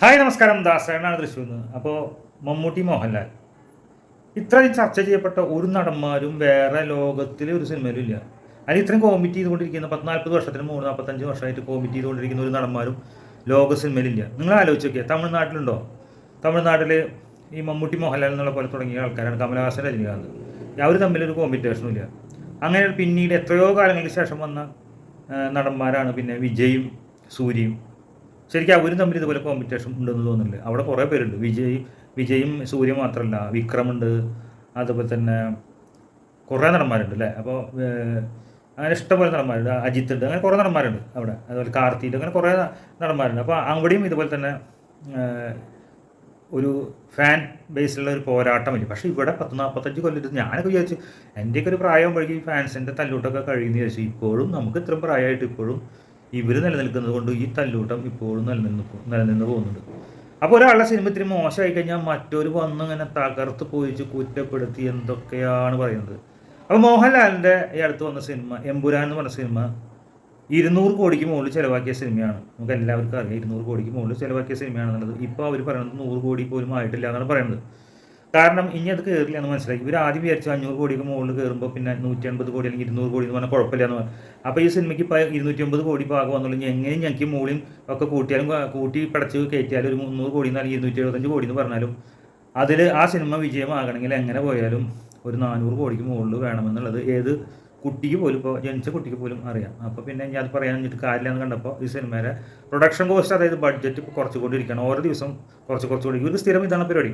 Hi നമസ്കാരം. ദാസേനാണ് തൃശ്ശൂർ നിന്ന് അപ്പോൾ മമ്മൂട്ടി മോഹൻലാൽ. ഇത്രയും ചർച്ച ചെയ്യപ്പെട്ട ഒരു നടന്മാരും വേറെ ലോകത്തിൽ ഒരു സിനിമയിലും ഇല്ല. അതിന് ഇത്രയും കോമിറ്റ് ചെയ്തുകൊണ്ടിരിക്കുന്ന പത്ത് നാൽപ്പത് വർഷത്തിന് മൂന്ന് നാൽപ്പത്തഞ്ച് വർഷമായിട്ട് കോമിറ്റ് ചെയ്തുകൊണ്ടിരിക്കുന്ന ഒരു നടന്മാരും ലോക സിനിമയിലില്ല നിങ്ങൾ ആലോചിച്ച് നോക്കിയാൽ തമിഴ്നാട്ടിലുണ്ടോ? തമിഴ്നാട്ടിൽ ഈ മമ്മൂട്ടി മോഹൻലാൽ എന്നുള്ള പോലെ തുടങ്ങിയ ആൾക്കാരാണ് കമലഹാസൻ രജനീകാന്ത്. അവർ തമ്മിലൊരു കോമ്പിറ്റേഷനും ഇല്ല. അങ്ങനെ പിന്നീട് എത്രയോ കാലങ്ങൾക്ക് ശേഷം വന്ന നടന്മാരാണ് പിന്നെ വിജയും സൂര്യയും. ശരിക്കും അവരും തമ്മിൽ ഇതുപോലെ കോമ്പറ്റീഷൻ ഉണ്ടെന്ന് തോന്നുന്നില്ല അവിടെ കുറേ പേരുണ്ട്. വിജയ് വിജയും സൂര്യ മാത്രമല്ല വിക്രമുണ്ട് അതുപോലെ തന്നെ കുറേ നടന്മാരുണ്ട് അല്ലേ? അപ്പോൾ അങ്ങനെ ഇഷ്ടംപോലെ നടന്മാരുണ്ട്. അജിത്ത് ഉണ്ട്. അങ്ങനെ കുറേ നടന്മാരുണ്ട് അവിടെ. അതുപോലെ കാർത്തിക് അങ്ങനെ കുറേ നടന്മാരുണ്ട്. അപ്പോൾ അവിടെയും ഇതുപോലെ തന്നെ ഒരു ഫാൻ ബേസിലുള്ള ഒരു പോരാട്ടം പോരാട്ടമില്ല പക്ഷേ ഇവിടെ പത്ത് നാൽപ്പത്തഞ്ച് കൊല്ലത്ത് ഞാനൊക്കെ വിചാരിച്ചു എന്റെയൊക്കെ ഒരു പ്രായമാകുമ്പോഴേക്കും ഫാൻസിന്റെ തല്ലൂട്ടൊക്കെ കഴിയുന്ന വിചാരിച്ചു. ഇപ്പോഴും നമുക്ക് ഇത്രയും പ്രായമായിട്ട് ഇപ്പോഴും ഇവർ നിലനിൽക്കുന്നത് കൊണ്ട് ഈ തല്ലൂട്ടം ഇപ്പോഴും നിലനിന്ന് നിലനിന്ന് പോകുന്നുണ്ട്. അപ്പോൾ ഒരാളുടെ സിനിമ ഇത്തിരി മോശമായി കഴിഞ്ഞാൽ മറ്റൊരു വന്ന് ഇങ്ങനെ തകർത്ത് പോയിച്ച് കുറ്റപ്പെടുത്തി എന്തൊക്കെയാണ് പറയുന്നത്? അപ്പോൾ മോഹൻലാലിന്റെ ഈ അടുത്ത് വന്ന സിനിമ എമ്പുരാൻ എന്ന് പറഞ്ഞ സിനിമ ഇരുന്നൂറ് കോടിക്ക് മുകളിൽ ചിലവാക്കിയ സിനിമയാണ്. നമുക്ക് എല്ലാവർക്കും അറിയാം ഇരുന്നൂറ് കോടിക്ക് മുകളിൽ ചിലവാക്കിയ സിനിമയാണെന്നുള്ളത്. ഇപ്പോൾ അവർ പറയുന്നത് നൂറ് കോടി പോലും ആയിട്ടില്ല എന്നാണ് പറയുന്നത്. കാരണം ഇനി അത് കയറില്ല എന്ന് മനസ്സിലാക്കി ഇവർ ആദ്യം വിചാരിച്ചു അഞ്ഞൂറ് കോടിക്ക് മുകളിൽ കയറുമ്പോൾ പിന്നെ നൂറ്റി അൻപത് കോടി അല്ലെങ്കിൽ ഇരുന്നൂറ് കോടി എന്ന് പറഞ്ഞാൽ കുഴപ്പമില്ല എന്ന് പറഞ്ഞു. അപ്പോൾ ഈ സിനിമയ്ക്ക് ഇപ്പോൾ ഇരുന്നൂറ്റി അമ്പത് കോടി ഭാഗം വന്നുള്ളൂ. എങ്ങനെയും ഞങ്ങൾക്ക് മുകളിലും ഒക്കെ കൂട്ടിയാലും കൂട്ടി പടച്ച് കയറ്റിയാലും ഒരു മുന്നൂറ് കോടി അല്ലെങ്കിൽ ഇരുന്നൂറ്റി എഴുപത്തഞ്ച് കോടി എന്ന് പറഞ്ഞാലും അതിൽ ആ സിനിമ വിജയമാകണമെങ്കിൽ എങ്ങനെ പോയാലും ഒരു നാനൂറ് കോടിക്ക് മുകളിൽ വേണമെന്നുള്ളത് ഏത് കുട്ടിക്ക് പോലും ഇപ്പോൾ ജനിച്ച കുട്ടിക്ക് പോലും അറിയാം. അപ്പോൾ പിന്നെ ഞാൻ അത് പറയാൻ വേണ്ടിയിട്ട് കാര്യമില്ല എന്ന് കണ്ടപ്പോൾ ഈ സിനിമയുടെ പ്രൊഡക്ഷൻ കോസ്റ്റ് അതായത് ബഡ്ജറ്റ് ഇപ്പോൾ കുറച്ചുകൊണ്ടിരിക്കുകയാണ്. ഓരോ ദിവസം കുറച്ച് കുറച്ചുകൂടി ഒരു സ്ഥിരം ഇതാണ് പരിപാടി.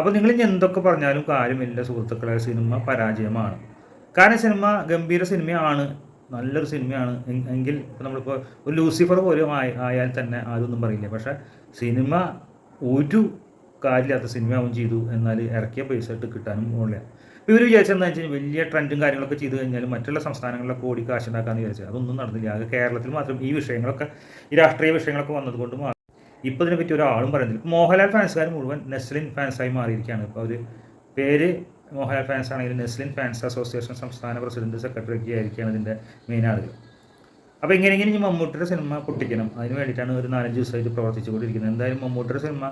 അപ്പോൾ നിങ്ങൾ ഇനി എന്തൊക്കെ പറഞ്ഞാലും കാര്യമില്ല സുഹൃത്തുക്കളെ. സിനിമ പരാജയമാണ്. കാരണം സിനിമ ഗംഭീര സിനിമയാണ്. നല്ലൊരു സിനിമയാണ്. എങ്കിൽ നമ്മളിപ്പോൾ ഒരു ലൂസിഫർ പോലും ആയി ആയാൽ തന്നെ ആരൊന്നും പറയില്ല. പക്ഷേ സിനിമ ഒരു കാര്യമില്ലാത്ത സിനിമയാവും ചെയ്തു എന്നാൽ ഇറക്കിയ പൈസ ഇട്ട് കിട്ടാനും ഉള്ള ഇപ്പോൾ ഇവർ വിചാരിച്ചെന്താ വെച്ചാൽ വലിയ ട്രെൻഡും കാര്യങ്ങളൊക്കെ ചെയ്തു കഴിഞ്ഞാൽ മറ്റുള്ള സംസ്ഥാനങ്ങളിലൊക്കെ ഓടി കാശ് ഉണ്ടാക്കാമെന്ന് വിചാരിച്ചത്. അതൊന്നും നടന്നില്ല. അത് കേരളത്തിൽ മാത്രം ഈ വിഷയങ്ങളൊക്കെ ഈ രാഷ്ട്രീയ വിഷയങ്ങളൊക്കെ വന്നതുകൊണ്ട് ഇപ്പോൾ ഇതിനെപ്പറ്റി ഒരാളും പറയുന്നില്ല. ഇപ്പോൾ മോഹൻലാൽ ഫാൻസുകാർ മുഴുവൻ നെസ്ലിൻ ഫാൻസായി മാറിയിരിക്കുകയാണ്. ഇപ്പോൾ അവർ പേര് മോഹൻലാൽ ഫാൻസ് ആണെങ്കിൽ നെസ്ലിൻ ഫാൻസ് അസോസിയേഷൻ സംസ്ഥാന പ്രസിഡന്റ് സെക്രട്ടറി ഒക്കെ ആയിരിക്കുകയാണ് ഇതിന്റെ മെയിൻ ആളുകൾ. അപ്പോൾ ഇങ്ങനെ ഇങ്ങനെ ഇനി മമ്മൂട്ടിയുടെ സിനിമ പൊട്ടിക്കണം. അതിന് വേണ്ടിയിട്ടാണ് ഒരു നാലഞ്ച് ദിവസമായിട്ട് പ്രവർത്തിച്ചു കൊണ്ടിരിക്കുന്നത് എന്തായാലും മമ്മൂട്ടിയുടെ സിനിമ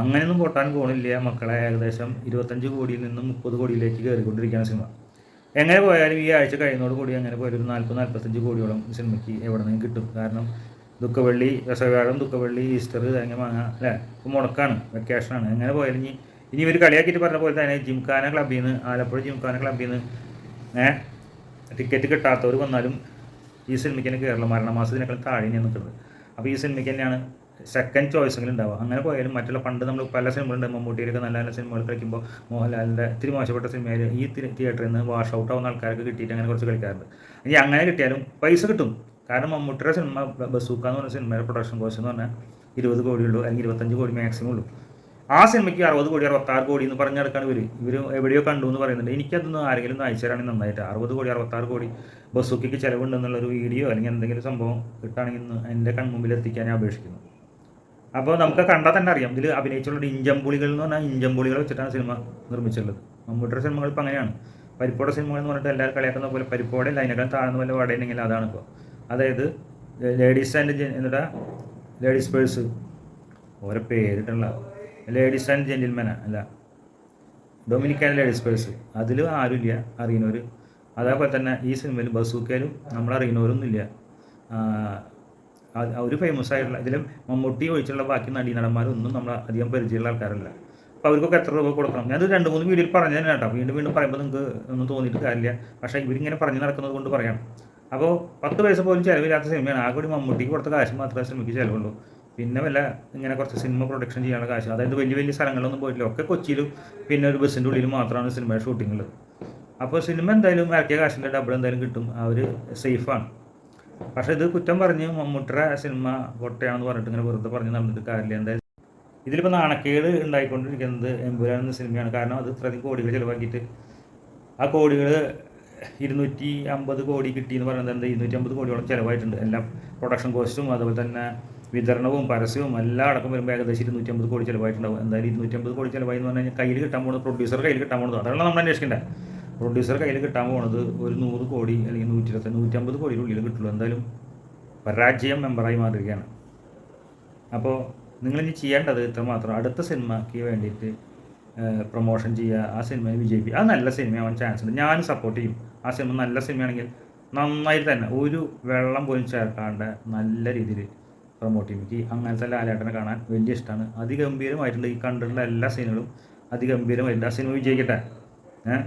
അങ്ങനെയൊന്നും പൊട്ടാൻ പോകണില്ല മക്കളെ ഏകദേശം ഇരുപത്തഞ്ച് കോടിയിൽ നിന്നും മുപ്പത് കോടിയിലേക്ക് കയറിക്കൊണ്ടിരിക്കുകയാണ് സിനിമ എങ്ങനെ പോയാലും ഈ ആഴ്ച കഴിയുന്നതോട് കൂടി അങ്ങനെ പോയാലും ഒരു നാൽപ്പത് നാൽപ്പത്തഞ്ച് കോടിയോളം സിനിമയ്ക്ക് എവിടെ നിന്നും കിട്ടും. കാരണം ദുഃഖവെള്ളി രസവ്യാഴം ദുഃഖവെള്ളി ഈസ്റ്റർ തേങ്ങ മാങ്ങ അല്ലേ? ഇപ്പോൾ മുടക്കാണ് വെക്കേഷനാണ് അങ്ങനെ പോയാലും ഇനി ഇനി ഇവർ കളിയാക്കിയിട്ട് പറഞ്ഞ പോലെ തന്നെ ജിംഖാന ക്ലബ്ബിൽ നിന്ന് ആലപ്പുഴ ജിംഖാന ക്ലബ്ബിൽ നിന്ന് ഏഹ് ടിക്കറ്റ് കിട്ടാത്തവർ വന്നാലും ഈ സിനിമയ്ക്ക് തന്നെ കേരള താഴെ ഞാൻ നിൽക്കുന്നത് അപ്പോൾ ഈ സിനിമയ്ക്ക് തന്നെയാണ് സെക്കൻഡ് ചോയ്സെങ്കിലും ഉണ്ടാവുക. അങ്ങനെ പോയാലും മറ്റുള്ള പണ്ട് നമ്മൾ പല സിനിമകളുണ്ട് മമ്മൂട്ടിയിലൊക്കെ നല്ല നല്ല സിനിമകൾ കളിക്കുമ്പോൾ മോഹൻലാലിന്റെ ഇത്തിരി മോശപ്പെട്ട സിനിമയിൽ ഈ തിയേറ്ററിൽ നിന്ന് വാഷ് ഔട്ട് ആവുന്ന ആൾക്കാർക്ക് കിട്ടിയിട്ട് അങ്ങനെ കുറച്ച് കളിക്കാറുണ്ട്. ഇനി അങ്ങനെ കിട്ടിയാലും പൈസ കിട്ടും. കാരണം മമ്മൂട്ടിയുടെ സിനിമ ബസൂക്ക എന്ന് പറഞ്ഞ സിനിമയുടെ പ്രൊഡക്ഷൻ കോസ്റ്റ് എന്ന് പറഞ്ഞാൽ ഇരുപത് കോടിയുള്ളൂ അല്ലെങ്കിൽ ഇരുപത്തഞ്ച് കോടി മാക്സിമം ഉള്ളൂ. ആ സിനിമയ്ക്ക് അറുപത് കോടി അറുപത്താറ് കോടി എന്ന് പറഞ്ഞ് നടക്കാണ് ഇവർ ഇവർ എവിടെയോ കണ്ടു എന്ന് പറയുന്നുണ്ട്. എനിക്കതൊന്ന് ആരെങ്കിലും ഒന്ന് നന്നായിട്ട്. അറുപത് കോടി അറുപത്താറ് കോടി ബസ്സുക്കിക്ക് ചിലവുണ്ടെന്നുള്ളൊരു വീഡിയോ അല്ലെങ്കിൽ എന്തെങ്കിലും സംഭവം കിട്ടുകയാണെങ്കിൽ എന്റെ കൺമുമ്പിൽ എത്തിക്കാൻ ഞാൻ അപേക്ഷിക്കുന്നു. അപ്പോൾ നമുക്ക് കണ്ടാൽ തന്നെ അറിയാം. ഇതിൽ അഭിനയിച്ചുള്ള ഇഞ്ചമ്പുളികൾ എന്ന് പറഞ്ഞാൽ ഇഞ്ചമ്പുളികൾ വെച്ചിട്ടാണ് സിനിമ നിർമ്മിച്ചിട്ടുള്ളത്. മമ്മൂട്ടിയുടെ സിനിമകൾ ഇപ്പോൾ അങ്ങനെയാണ്. പരിപ്പോടെ സിനിമകൾ എന്ന് പറഞ്ഞിട്ട് എല്ലാവരും കളിയാക്കുന്ന പോലെ പരിപ്പോടെ അല്ല അതിനേക്കാൾ താഴ്ന്ന പോലെ വടയുണ്ടെങ്കിൽ അതാണ് ഇപ്പോൾ അതായത് ലേഡീസ് ആൻഡ് എന്നിട്ട് ലേഡീസ് പേഴ്സ്. ഓരോ പേരിട്ടുള്ള ലേഡീസ് ആൻഡ് ജെന്റിൽമാനാ അല്ല. Dominican ladies purse. അതിൽ ആരുമില്ല അറിയുന്നവർ അതേപോലെ തന്നെ ഈ സിനിമയിൽ ബസൂക്കയിലും നമ്മൾ അറിയുന്നവരൊന്നുമില്ല. ഒരു ഫേമസ് ആയിട്ടുള്ള ഇതിലും മമ്മൂട്ടി ഒഴിച്ചുള്ള ബാക്കി നടീ നടന്മാരൊന്നും നമ്മൾ അധികം പരിചയമുള്ള ആൾക്കാരല്ല. അപ്പോൾ അവർക്കൊക്കെ എത്ര രൂപ കൊടുക്കണം? ഞാനത് രണ്ട് മൂന്ന് വീഡിയോയിൽ പറഞ്ഞു തന്നെ കേട്ടോ. വീണ്ടും വീണ്ടും പറയുമ്പോൾ നിങ്ങൾക്ക് ഒന്നും തോന്നിയിട്ട് കാര്യമില്ല. പക്ഷേ ഇവരിങ്ങനെ പറഞ്ഞു നടക്കുന്നത് കൊണ്ട് പറയാം. അപ്പോൾ പത്ത് പൈസ പോലും ചിലവില്ലാത്ത സിനിമയാണ്. ആ കൂടി മമ്മൂട്ടിക്ക് കൊടുത്ത കാശ് മാത്രമേ സിനിമയ്ക്ക് ചിലവുള്ളൂ. പിന്നെ വല്ല ഇങ്ങനെ കുറച്ച് സിനിമ പ്രൊഡക്ഷൻ ചെയ്യാനുള്ള കാശ്. അതായത് വലിയ വലിയ സ്ഥലങ്ങളിലൊന്നും പോയിട്ടില്ല. ഒക്കെ കൊച്ചിയിലും പിന്നെ ഒരു ബസ്സിന്റെ ഉള്ളിൽ മാത്രമാണ് സിനിമയുടെ ഉള്ളത് അപ്പോൾ സിനിമ എന്തായാലും ഇറക്കിയ കാശിന്റെ ഡബിൾ എന്തായാലും കിട്ടും. അവർ സേഫാണ് പക്ഷേ ഇത് കുറ്റം പറഞ്ഞ് മമ്മൂട്ടിയുടെ സിനിമ പൊട്ടയാണെന്ന് പറഞ്ഞിട്ട് ഇങ്ങനെ വെറുതെ പറഞ്ഞ് നടന്നിട്ട് കാര്യമില്ല. എന്തായാലും ഇതിലിപ്പോൾ നാണക്കേട് ഉണ്ടായിക്കൊണ്ടിരിക്കുന്നത് എമ്പുരാൻ എന്ന സിനിമയാണ് കാരണം അത് ഇത്രയധികം കോടികൾ ചിലവാക്കിയിട്ട് ആ കോടികൾ ഇരുന്നൂറ്റി അമ്പത് കോടി കിട്ടി എന്ന് പറയുന്നത് എന്താ? ഇരുന്നൂറ്റി അമ്പത് കോടിയോളം ചിലവായിട്ടുണ്ട്. എല്ലാം പ്രൊഡക്ഷൻ കോസ്റ്റും അതുപോലെ തന്നെ വിതരണവും പരസ്യവും എല്ലാം അടക്കം വരുമ്പോൾ ഏകദേശം ഇരുന്നൂറ്റി അമ്പത് കോടി ചിലവായിട്ടുണ്ടാവും. എന്തായാലും ഇരുന്നൂറ്റി അമ്പത് കോടി ചിലവായി എന്ന് പറഞ്ഞാൽ കയ്യിൽ കിട്ടാൻ പോകുന്നത് പ്രൊഡ്യൂസർ കയ്യിൽ കിട്ടാൻ പോകുന്നത് അതാണ് നമ്മൾ അന്വേഷിക്കേണ്ടത് പ്രൊഡ്യൂസർ കയ്യിൽ കിട്ടാൻ പോകുന്നത് ഒരു നൂറ് കോടി അല്ലെങ്കിൽ നൂറ്റി ഇരുപത്തി നൂറ്റമ്പത് കോടിയുടെ ഉള്ളിൽ കിട്ടുള്ളൂ. എന്തായാലും പരാജയം മെമ്പറായി മാറുകയാണ്. അപ്പോൾ നിങ്ങളിനി ചെയ്യേണ്ടത് ഇത്രമാത്രം. അടുത്ത സിനിമയ്ക്ക് വേണ്ടിയിട്ട് പ്രൊമോഷൻ ചെയ്യുക. ആ സിനിമയെ വിജയിപ്പിക്കുക. അത് നല്ല സിനിമയാവാൻ ചാൻസ് ഉണ്ട്. ഞാനും സപ്പോർട്ട് ചെയ്യും. ആ സിനിമ നല്ല സിനിമയാണെങ്കിൽ നന്നായി തന്നെ ഒരു വെള്ളം പോലും ചേർക്കാണ്ട് നല്ല രീതിയിൽ പ്രൊമോട്ട് ചെയ്യും. എനിക്ക് അങ്ങനത്തെ ലാലേട്ടനെ കാണാൻ വലിയ ഇഷ്ടമാണ്. അതിഗംഭീരമായിട്ടുണ്ട്. ഈ കണ്ടിട്ടുള്ള എല്ലാ സിനിമകളും അതിഗംഭീരമായിട്ടുണ്ട്. ആ സിനിമ വിജയിക്കട്ടെ.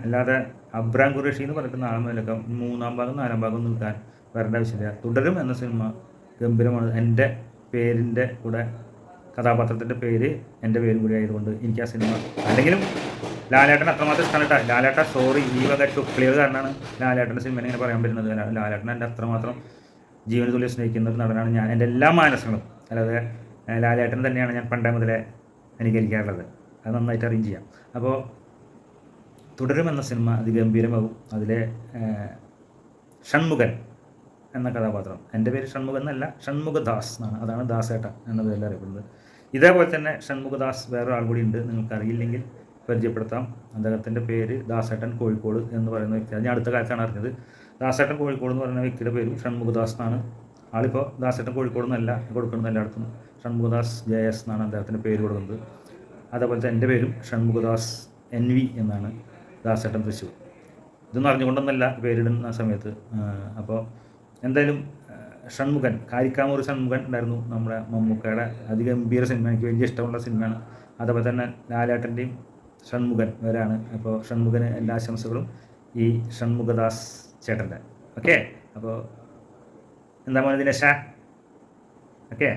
അല്ലാതെ അബ്രാം ഖുറേഷി എന്ന് പറഞ്ഞിട്ട് നാളെ മുതലൊക്കെ മൂന്നാം ഭാഗം നാലാം ഭാഗം നിൽക്കാൻ വരേണ്ട ആവശ്യമില്ല. തുടരും എന്ന സിനിമ ഗംഭീരമാണ്. എന്റെ പേരിന്റെ കൂടെ കഥാപാത്രത്തിന്റെ പേര് എന്റെ പേരും കൂടി ആയതുകൊണ്ട് എനിക്ക് ആ സിനിമ അല്ലെങ്കിലും ലാലേട്ടൻ അത്രമാത്രം ഇഷ്ടമാണ് ലാലേട്ട സോറി ഈ വക ക്ലിയർ കാരണമാണ് ലാലേട്ടന്റെ സിനിമ ഇങ്ങനെ പറയാൻ പറ്റുന്നത്. ലാലേട്ടൻ എന്റെ അത്രമാത്രം ജീവന തുല്യം സ്നേഹിക്കുന്ന ഒരു നടനാണ് ഞാൻ. എന്റെ എല്ലാ മാനസങ്ങളും അല്ലാതെ ലാലേട്ടൻ തന്നെയാണ് ഞാൻ പണ്ടേ മുതലേ അനുകരിക്കാറുള്ളത് അത് നന്നായിട്ട് അറേഞ്ച് ചെയ്യാം. അപ്പോൾ തുടരുമെന്ന സിനിമ അതിഗംഭീരമാകും അതിലെ ഷൺമുഖൻ എന്ന കഥാപാത്രം. എന്റെ പേര് ഷൺമുഖൻ എന്നല്ല ഷൺമുഖദാസ് എന്നാണ്. അതാണ് ദാസേട്ട എന്ന പേരിൽ അറിയപ്പെടുന്നത്. ഇതേപോലെ തന്നെ ഷൺമുഖദാസ് വേറെ ആൾ കൂടി ഉണ്ട് നിങ്ങൾക്ക് അറിയില്ലെങ്കിൽ പരിചയപ്പെടുത്താം. അദ്ദേഹത്തിന്റെ പേര് ദാസേട്ടൻ കോഴിക്കോട് എന്ന് പറയുന്ന വ്യക്തി. ഞാൻ അടുത്ത കാലത്താണ് അറിഞ്ഞത്. ദാസേട്ടൻ കോഴിക്കോട് എന്ന് പറയുന്ന വ്യക്തിയുടെ പേര് ഷൺമുഖദാസ് എന്നാണ്. ആളിപ്പോൾ ദാസേട്ടൻ കോഴിക്കോട് എന്നല്ല കൊടുക്കുന്നത് എല്ലായിടത്തും. ഷൺമുഖദാസ് ജെ എസ് എന്നാണ് അദ്ദേഹത്തിന്റെ പേര് കൊടുക്കുന്നത്. അതേപോലെ എന്റെ പേരും ഷൺമുഖദാസ് എൻ വി എന്നാണ് ദാസേട്ടൻ തൃശ്ശൂർ. ഇതൊന്നും അറിഞ്ഞുകൊണ്ടൊന്നല്ല പേരിടുന്ന സമയത്ത്. അപ്പോൾ എന്തായാലും ഷൺമുഖൻ കാരിക്കാമൂർ ഷൺമുഖൻ ഉണ്ടായിരുന്നു നമ്മുടെ മമ്മൂക്കയുടെ അതിഗംഭീര സിനിമ എനിക്ക് വലിയ ഇഷ്ടമുള്ള സിനിമയാണ്. അതേപോലെ തന്നെ ലാലേട്ടന്റെയും ഷൺമുഖൻ വരാണ് അപ്പോൾ ഷൺമുഖന് എല്ലാ ആശംസകളും ഈ ഷൺമുഖദാസ് ചേട്ടന്റെ. ഓക്കെ? അപ്പോൾ എന്താ മോനെ ദിനേശ? ഓക്കെ?